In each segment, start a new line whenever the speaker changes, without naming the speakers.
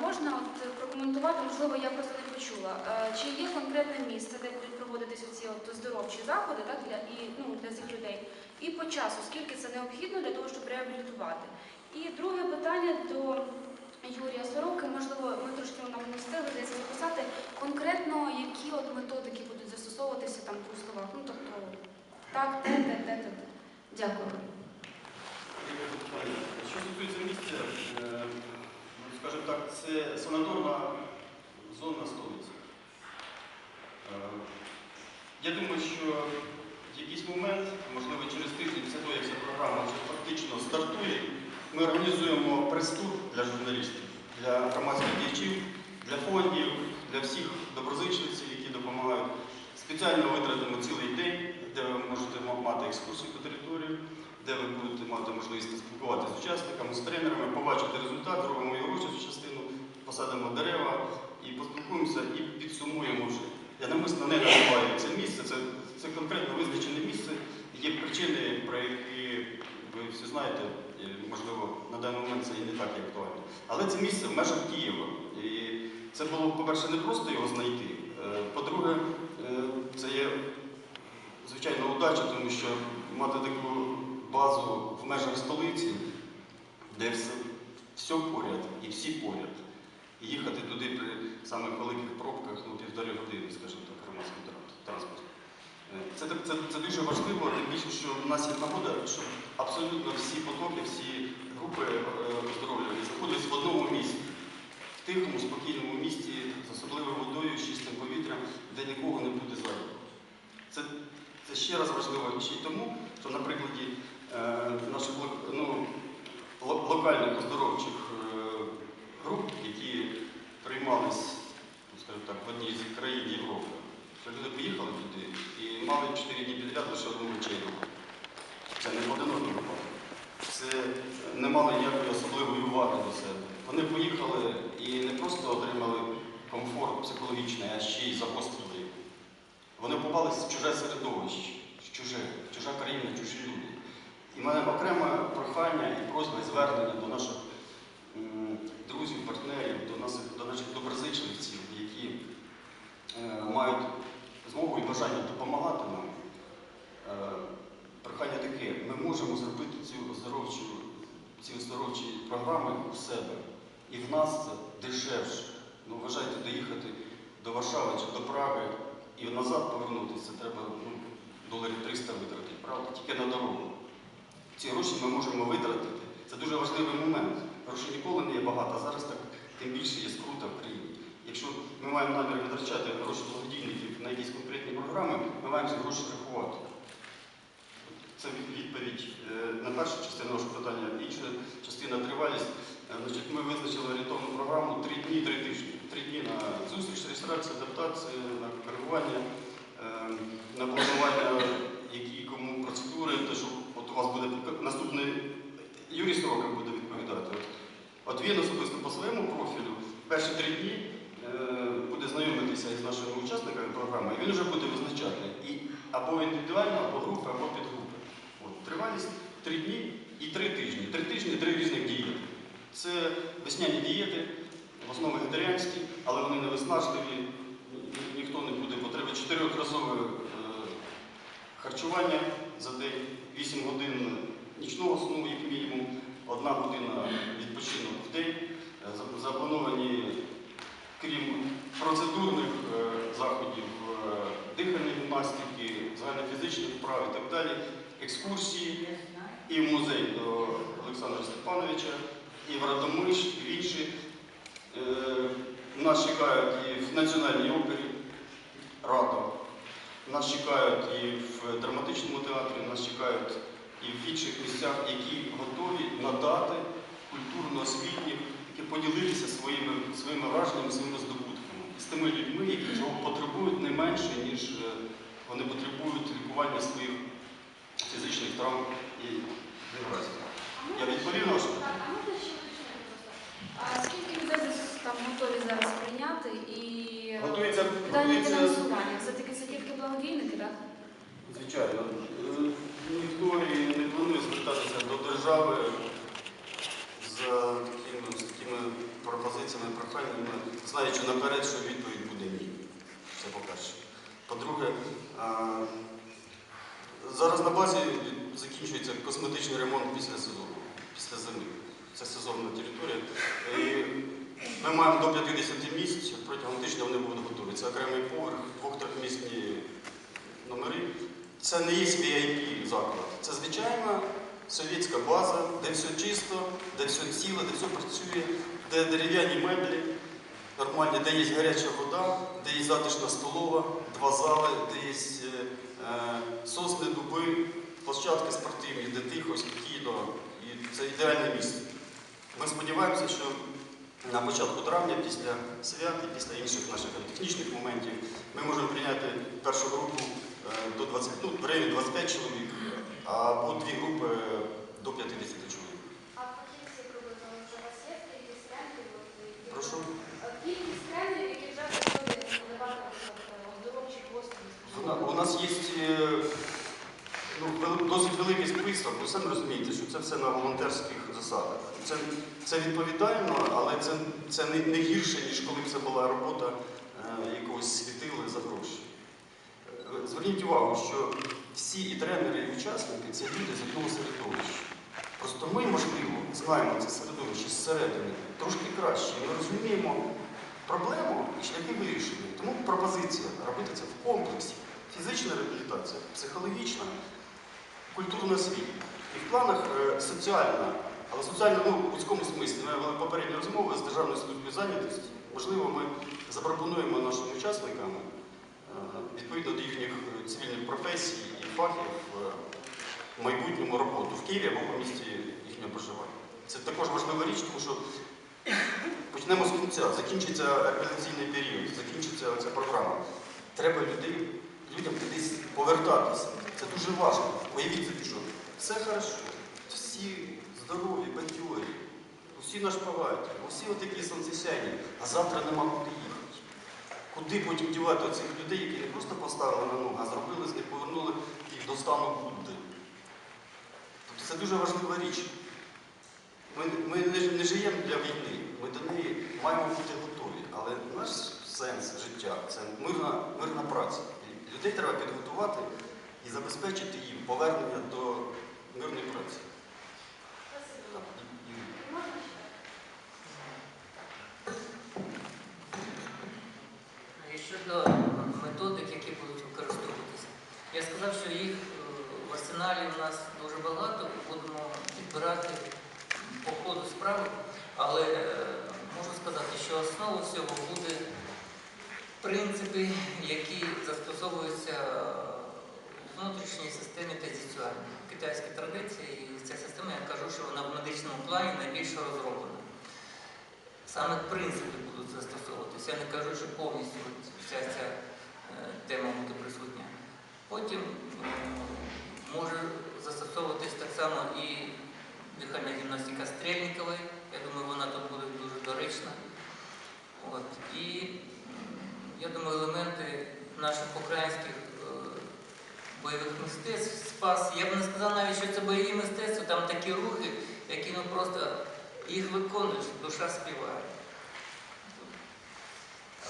Можна от прокоментувати, можливо, я просто не почула. Е, Чи є конкретне місце, де будуть проводитись оці от оздоровчі заходи так, для, і, ну, для цих людей? І по часу, скільки це необхідно для того, щоб реабілітувати? І друге питання до Юрія Сороки, можливо, ми трошки нам не встигли десь записати, конкретно які от методики будуть застосовуватися там у словах. Ну, тобто, так, те, те, те. те. Дякую.
Що стосується місця, е, ну, скажімо так, це санаторна зона столиці. Е, Я думаю, що в якийсь момент, можливо, через тиждень, після того, як ця програма фактично стартує, ми організуємо прес-тур для журналістів, для громадських діячів, для фондів, для всіх доброзичливців, які допомагають. Спеціально витратимо цілий день, де ви можете мати екскурсію по території, де ви будете мати можливість поспілкуватися з учасниками, з тренерами, побачити результат, зробимо урочисту частину, посадимо дерева і поспілкуємося і підсумуємо вже. Я намисно не називаю це місце, це, це конкретно визначене місце. Є причини, про які ви всі знаєте, можливо, на даний момент це і не так актуально. Але це місце в межах Києва. І це було, по-перше, не просто його знайти. Е, По-друге, е, це є звичайно удача, тому що мати таку базу в межах столиці, де все, все поряд і всі поряд. І їхати туди при самих великих пробках ну, півтори години, скажімо так, громадським тран- транспортом. Е, Це, це, це дуже важливо, тим більше, що в нас є нагода, щоб абсолютно всі потоки, всі групи е, оздоровлювання знаходились в одному місці, в тихому, спокійному місці, з особливою водою, з чистим повітрям, де нікого не буде зайвого. Це, це ще раз важливо ще й тому, що на прикладі е, наших ну, локальних оздоровчих груп, приймались, ну, скажімо так, в одній з країн Європи, що люди поїхали туди і мали 4 дні підряд лише одну вечерю. Це не поодинокий випадок. Це не мали ніякої особливої уваги до себе. Вони поїхали і не просто отримали комфорт психологічний, а ще й загострили. Вони попалися в чуже середовище, в чуже, в чужа країна, чужі люди. І в мене окреме прохання і просьба і звернення до наших друзів, партнерів, до, нас, до наших доброзичливців, які е, мають змогу і бажання допомагати нам. Е, прохання таке, ми можемо зробити цю оздоровчу, ці оздоровчі програми у себе. І в нас це дешевше. Ну, вважайте, доїхати до Варшави чи до Праги і назад повернутися треба ну, доларів 300 витратити, правда? Тільки на дорогу. Ці гроші ми можемо витратити. Це дуже важливий момент. Грошей ніколи не є багато, а зараз так тим більше є скрута в країні. Якщо ми маємо намір витрачати гроші благодійників на якісь конкретні програми, ми маємо ці гроші рахувати. Це відповідь е, на першу частину вашого питання. Інша частина тривалість. Е, ми визначили орієнтовну програму три дні, три тижні. Три дні на зустріч, реєстрацію, адаптацію, на коригування, е, на планування, які кому процедури, те, що от у вас буде наступний Юрій Сорока буде відповідати. От, от він особисто по своєму профілю перші три дні е, буде знайомитися із нашими учасниками програми, і він вже буде визначати і або індивідуально, або групи, або підгрупи. От, тривалість три дні і три тижні. Три тижні, три різних дієти. Це весняні дієти, в основному вегетаріанські, але вони не виснажливі, ні- ні- ніхто не буде потреби чотирьохразове е, харчування за день, 8 годин нічного сну, як мінімум, одна година відпочинок в день. Е, і так далі, екскурсії і в музей до Олександра Степановича, і в Радомиш, і в інші. Е, Нас чекають і в Національній опері Рада. Нас чекають і в драматичному театрі, нас чекають і в інших місцях, які готові надати культурно-освітніх, які поділилися своїми, своїми враженнями, своїми здобутками. З тими людьми, які цього потребують не менше, ніж е, вони потребують лікування своїх фізичних травм і невразів. Я
відповідно. А скільки людей готові зараз прийняти і питання фінансування? Все-таки це тільки благодійники, так?
Звичайно. Е, ніхто і не планує звертатися до держави з з такими пропозиціями, проханнями, знаючи наперед, що відповідь буде ні. Це по-перше. По-друге, зараз на базі закінчується косметичний ремонт після сезону, після зими. Це сезонна територія. І ми маємо до 50 місць, протягом тижня вони будуть готові. Це окремий поверх, двох-трьохмісні номери. Це не є VIP заклад. Це звичайна совєтська база, де все чисто, де все ціле, де все працює, де дерев'яні меблі, нормальні, де є гаряча вода, де є затишна столова, два зали, де є е, е, сосни, дуби, площадки спортивні, де тихо, спокійно. І це ідеальне місце. Ми сподіваємося, що на початку травня, після свят і після інших наших технічних моментів, ми можемо прийняти першу групу е, до 20, ну, в районі 25 чоловік, або дві групи до 50 чоловік.
А от,
Прошу.
Послуги.
У нас є е, ну, досить великий список, ви самі розумієте, що це все на волонтерських засадах. Це, це відповідально, але це, це не, не гірше, ніж коли це була робота е, якогось світила за гроші. Е, Зверніть увагу, що всі і тренери, і учасники це люди з одного середовища. Просто ми, можливо, знаємо це середовище зсередини трошки краще. Ми розуміємо проблему і шляхи вирішення. Тому пропозиція робити це в комплексі. Фізична реабілітація, психологічна, культурна освіта. І в планах е, соціальна, але соціальна ну, в вузькому смислі. Ми вели попередні розмови з Державною службою зайнятості. Можливо, ми запропонуємо нашим учасникам е, відповідно до їхніх е, цивільних професій і фахів в майбутньому роботу в Києві або по місті їхнього проживання. Це також важлива річ, тому що почнемо з кінця, закінчиться реабілітаційний період, закінчиться ця програма. Треба людей, людям кудись повертатися. Це дуже важливо. Уявіть собі, що все хорошо, всі здорові, бадьорі, усі нас шпагають, усі отакі сонцесяйні, а завтра нема куди їхати. Куди потім дівати оцих людей, які не просто поставили на ноги, а зробили з них, повернули їх до стану Будди. Тобто це дуже важлива річ. Ми, ми не, не живемо для війни, ми до неї маємо бути готові. Але наш сенс життя це мирна, мирна праця. Людей треба підготувати і забезпечити їм повернення до мирної праці.
Щодо методик, які будуть використовуватися. Я сказав, що їх е, в арсеналі у нас дуже багато, будемо підбирати по ходу справи, але е, можу сказати, що основа всього буде принципи, які застосовуються в внутрішній системі тезіціювання. Китайські традиції, і ця система, я кажу, що вона в медичному плані найбільше розроблена. Саме принципи будуть застосовуватися. Я не кажу, що повністю вся ця е, тема буде присутня. Потім м, може застосовуватись так само і дихальна гімнастика Стрельникової. Я думаю, вона тут буде дуже доречна. От. І м, я думаю, елементи наших українських е, бойових мистецтв спас. Я б не сказав навіть, що це бойові мистецтва, там такі рухи, які ну просто їх виконуєш, душа співає.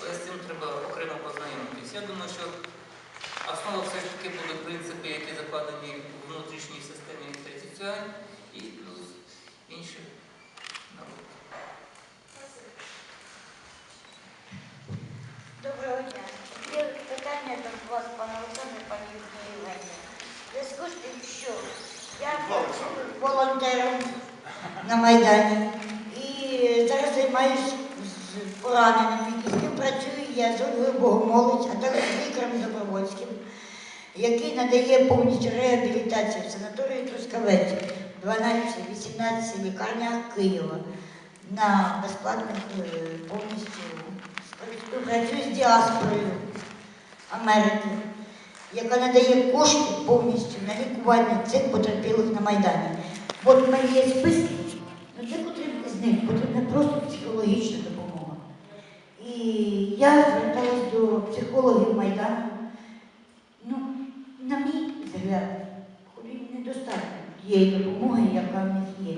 Але з цим треба окремо познайомитись. Я думаю, що основа все ж таки буде принципи, які закладені в внутрішній системі традиціональні і плюс інші науки.
Доброго дня. Є питання до вас, пане Олександре, пані Євгенія. В зв'язку з тим, що я працюю волонтером на Майдані і зараз займаюся з пораненими і співпрацюю я з Богомолець, а також з Віктором Добровольським, який надає повністю реабілітацію в санаторії Трускавець в 12-18 лікарнях Києва на безплатних е, повністю співпрацюю з діаспорою Америки, яка надає кошти повністю на лікування цих потерпілих на Майдані. От в мене є списки, ну це потрібно з них, потрібна просто психологічна допомога. І я зверталась до психологів Майдану. Ну, на мій взгляд, недостатньо тієї допомоги, яка в них є.